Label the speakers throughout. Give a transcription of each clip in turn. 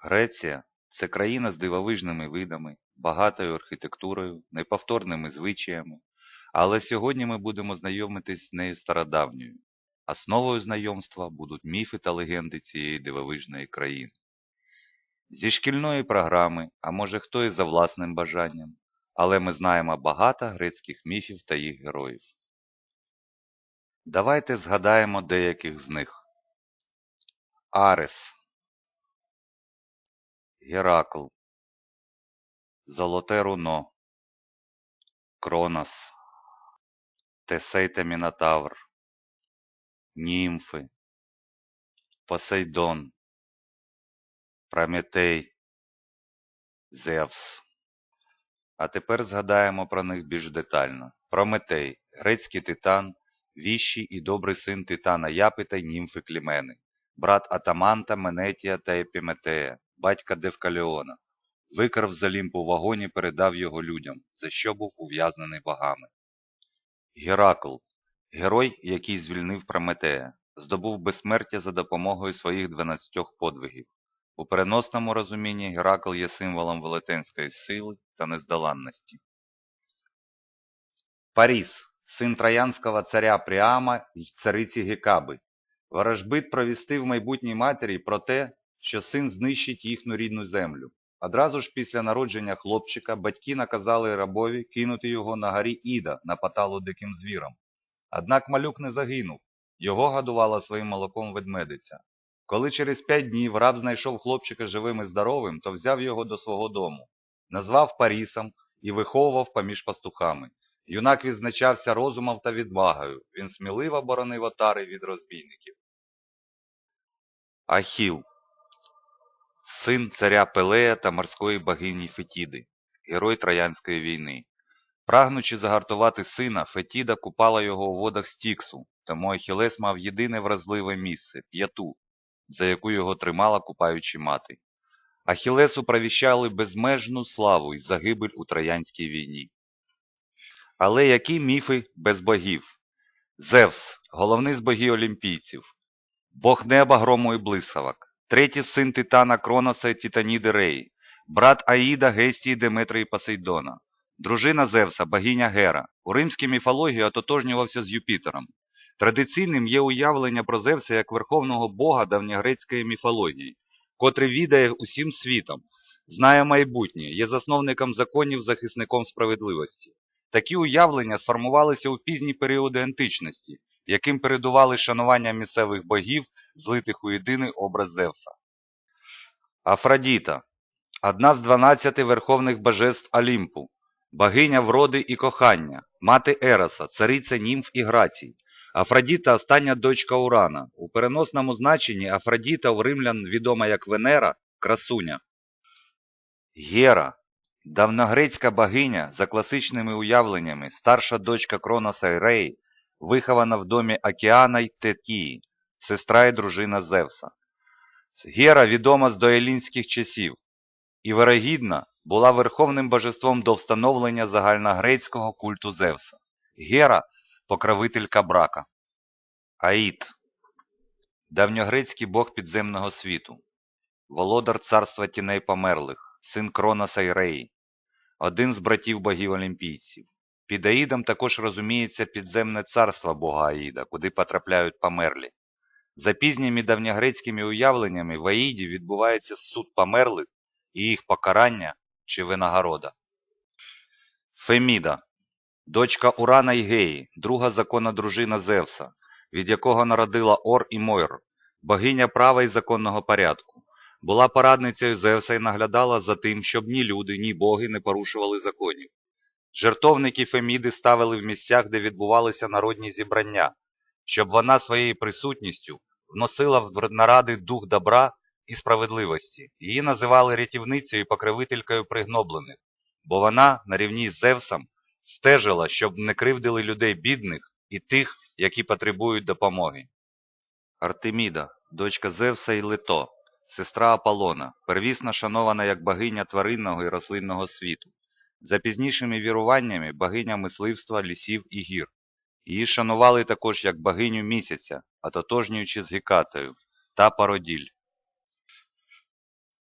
Speaker 1: Греція це країна з дивовижними видами, багатою архітектурою, неповторними звичаями, але сьогодні ми будемо знайомитись з нею стародавньою. Основою знайомства будуть міфи та легенди цієї дивовижної країни. Зі шкільної програми, а може хто і за власним бажанням, але ми знаємо багато грецьких міфів та їх героїв. Давайте згадаємо деяких з них. Арес Геракл, Золоте руно, Кронос, Тесей та Мінотавр, Німфи, Посейдон, Прометей, Зевс. А тепер згадаємо про них більш детально. Прометей – грецький титан, віщий і добрий син титана Япита й німфи Клімени, брат Атаманта, Менетія та Епіметея, батька Девкаліона. Викрав з Олімпу вогонь і передав його людям, за що був ув'язнений богами. Геракл – герой, який звільнив Прометея, здобув безсмертя за допомогою своїх 12 подвигів. У переносному розумінні Геракл є символом велетенської сили та нездоланності. Паріс – син троянського царя Пріама й цариці Гекаби. Ворожбит провістив майбутній матері про те, що син знищить їхню рідну землю. Одразу ж після народження хлопчика батьки наказали рабові кинути його на горі Іда на поталу диким звіром. Однак малюк не загинув, його годувала своїм молоком ведмедиця. Коли через п'ять днів раб знайшов хлопчика живим і здоровим, то взяв його до свого дому, назвав Парісом і виховував поміж пастухами. Юнак відзначався розумом та відвагою, він сміливо боронив отари від розбійників. Ахіл Син царя Пелея та морської богині Фетіди, герой Троянської війни. Прагнучи загартувати сина, Фетіда купала його у водах Стіксу, тому Ахілес мав єдине вразливе місце – п'яту, за яку його тримала купаючи мати. Ахілесу провіщали безмежну славу й загибель у Троянській війні. Але які міфи без богів? Зевс – головний з богів олімпійців, бог неба грому і блисавок, третій син Титана Кроноса Титаніди Реї, брат Аїда, Гестії, Деметри і Посейдона, дружина Зевса, богиня Гера. У римській міфології ототожнювався з Юпітером. Традиційним є уявлення про Зевса як верховного бога давньогрецької міфології, котрий відає усім світом, знає майбутнє, є засновником законів, захисником справедливості. Такі уявлення сформувалися у пізні періоди античності, яким передували шанування місцевих богів, злитих у єдиний образ Зевса. Афродіта – одна з 12 верховних божеств Олімпу, богиня вроди і кохання, мати Ероса, цариця німф і грацій. Афродіта – остання дочка Урана. У переносному значенні Афродіта у римлян відома як Венера – красуня. Гера – давногрецька богиня за класичними уявленнями, старша дочка Кроноса і Реї, вихована в домі Океана й Тетії, сестра і дружина Зевса. Гера відома з доелінських часів і, вирогідно, була верховним божеством до встановлення загальногрецького культу Зевса. Гера – покровителька брака. Аїд – давньогрецький бог підземного світу, володар царства тіней померлих, син Кроноса й Реї, один з братів богів олімпійців. Під Аїдом також розуміється підземне царство бога Аїда, куди потрапляють померлі. За пізніми давньогрецькими уявленнями в Аїді відбувається суд померлих і їх покарання чи винагорода. Феміда – дочка Урана й Геї, друга законна дружина Зевса, від якого народила Ор і Мойр, богиня права й законного порядку. Була порадницею Зевса і наглядала за тим, щоб ні люди, ні боги не порушували законів. Жертовники Феміди ставили в місцях, де відбувалися народні зібрання, щоб вона своєю присутністю вносила в наради дух добра і справедливості. Її називали рятівницею і покровителькою пригноблених, бо вона, на рівні з Зевсом, стежила, щоб не кривдили людей бідних і тих, які потребують допомоги. Артеміда, дочка Зевса і Лето, сестра Аполлона, первісно шанована як богиня тваринного і рослинного світу. За пізнішими віруваннями богиня мисливства, лісів і гір. Її шанували також як богиню місяця, ототожнюючи з Гекатою та Пароділь.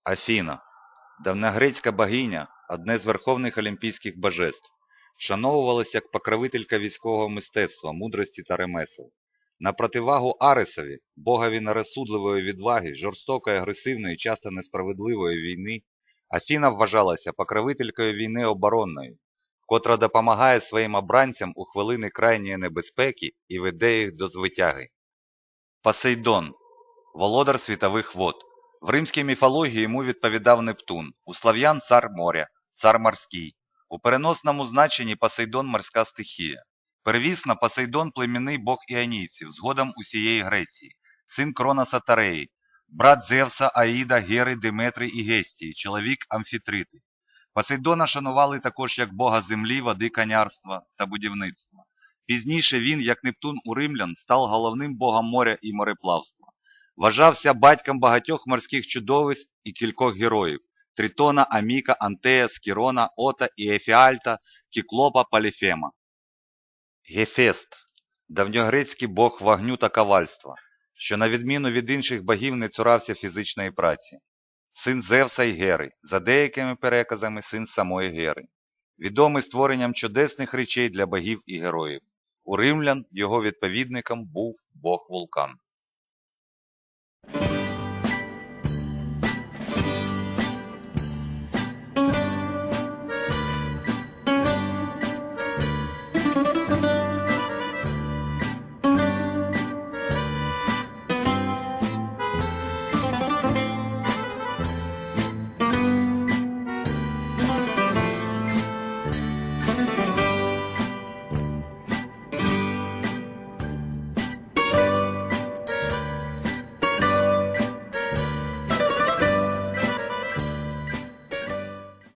Speaker 1: Афіна. Давньогрецька богиня – одне з верховних олімпійських божеств. Вшановувалась як покровителька військового мистецтва, мудрості та ремесел. На противагу Аресові, богові нерозсудливої відваги, жорстокої, агресивної, часто несправедливої війни, Афіна вважалася покровителькою війни оборонної, котра допомагає своїм обранцям у хвилини крайньої небезпеки і веде їх до звитяги. Посейдон – володар світових вод. В римській міфології йому відповідав Нептун, у слав'ян цар моря, цар морський. У переносному значенні Посейдон – морська стихія. Первісно Посейдон – племінний бог іонійців, згодом усієї Греції, син Кроноса Тареї, брат Зевса, Аїда, Гери, Деметри і Гестії, чоловік Амфітрити. Посейдона шанували також як бога землі, води, конярства та будівництва. Пізніше він, як Нептун у римлян, став головним богом моря і мореплавства. Вважався батьком багатьох морських чудовиськ і кількох героїв – Тритона, Аміка, Антея, Скірона, Ота і Ефіальта, Кіклопа, Поліфема. Гефест – давньогрецький бог вогню та ковальства, що на відміну від інших богів не цурався фізичної праці. Син Зевса і Гери, за деякими переказами син самої Гери. Відомий створенням чудесних речей для богів і героїв. У римлян його відповідником був бог вулкан.